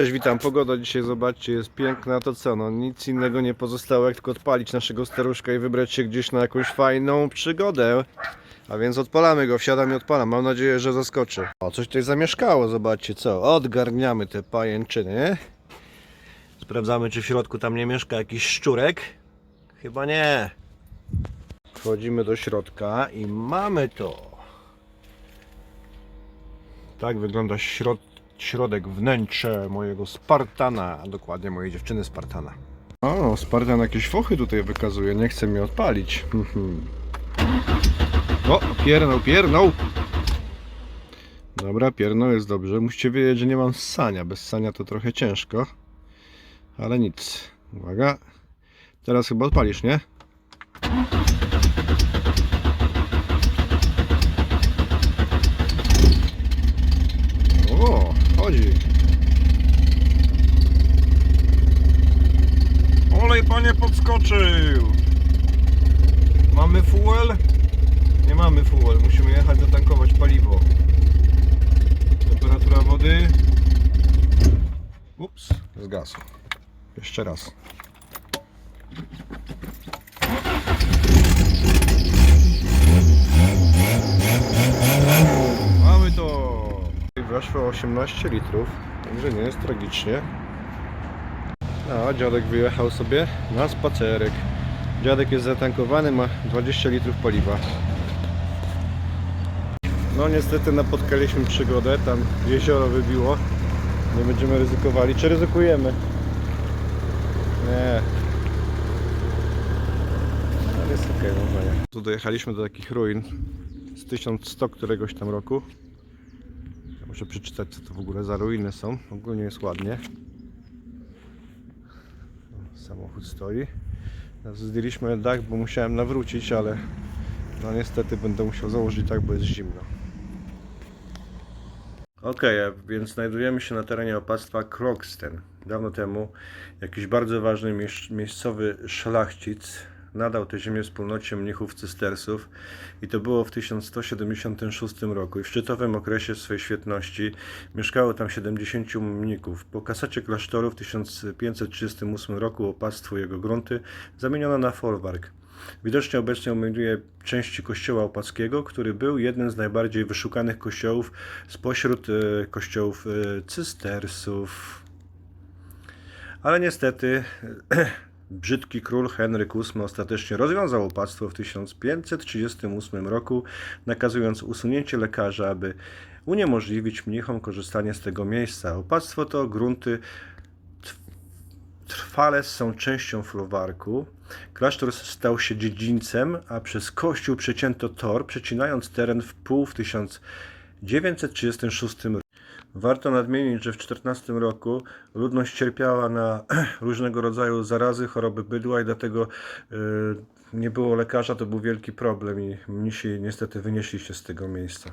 Cześć, witam. Pogoda dzisiaj, zobaczcie, jest piękna. To co, no nic innego nie pozostało, jak tylko odpalić naszego staruszka i wybrać się gdzieś na jakąś fajną przygodę. A więc odpalamy go, wsiadam i odpalam. Mam nadzieję, że zaskoczy. O, coś tutaj zamieszkało, zobaczcie co. Odgarniamy te pajęczyny. Sprawdzamy, czy w środku tam nie mieszka jakiś szczurek. Chyba nie. Wchodzimy do środka i mamy to. Tak wygląda środ środek, wnętrze mojego Spartana, a dokładnie mojej dziewczyny Spartana. O, Spartan jakieś fochy tutaj wykazuje, nie chce mnie odpalić. O, piernął, piernął! Dobra, piernął, jest dobrze. Musicie wiedzieć, że nie mam ssania. Bez ssania to trochę ciężko. Ale nic. Uwaga. Teraz chyba odpalisz, nie? Podskoczył. Mamy fuel? Nie mamy fuel, musimy jechać zatankować paliwo. Temperatura wody. Ups, zgasł. Jeszcze raz. Mamy to! Weszło 18 litrów, także nie jest tragicznie. A dziadek wyjechał sobie na spacerek. Dziadek jest zatankowany, ma 20 litrów paliwa. No niestety napotkaliśmy przygodę, tam jezioro wybiło. Nie będziemy ryzykowali. Czy ryzykujemy? Nie. Ale jest okej, może nie. Tu dojechaliśmy do takich ruin z 1100 któregoś tam roku. Muszę przeczytać co to w ogóle za ruiny są. Ogólnie jest ładnie. Samochód stoi. Teraz Zdjęliśmy dach, bo musiałem nawrócić, ale no niestety będę musiał założyć tak, bo jest zimno. A więc znajdujemy się na terenie opactwa Kroksten. Dawno temu jakiś bardzo ważny miejsc- miejscowy szlachcic nadał tę ziemię wspólnocie mnichów cystersów i to było w 1176 roku i w szczytowym okresie swej świetności mieszkało tam 70 mnichów. Po kasacie klasztoru w 1538 roku opactwo jego grunty zamieniono na folwark. Widocznie obecnie obejmuje części kościoła opackiego, który był jednym z najbardziej wyszukanych kościołów spośród e, kościołów e, cystersów. Ale niestety brzydki król Henryk VIII ostatecznie rozwiązał opactwo w 1538 roku, nakazując usunięcie lekarza, aby uniemożliwić mnichom korzystanie z tego miejsca. Opactwo to grunty trwale są częścią folwarku. Klasztor stał się dziedzińcem, a przez kościół przecięto tor, przecinając teren w pół w 1936 roku. Warto nadmienić, że w 14 roku ludność cierpiała na różnego rodzaju zarazy, choroby bydła i dlatego y, nie było lekarza, to był wielki problem i mnisi niestety wynieśli się z tego miejsca.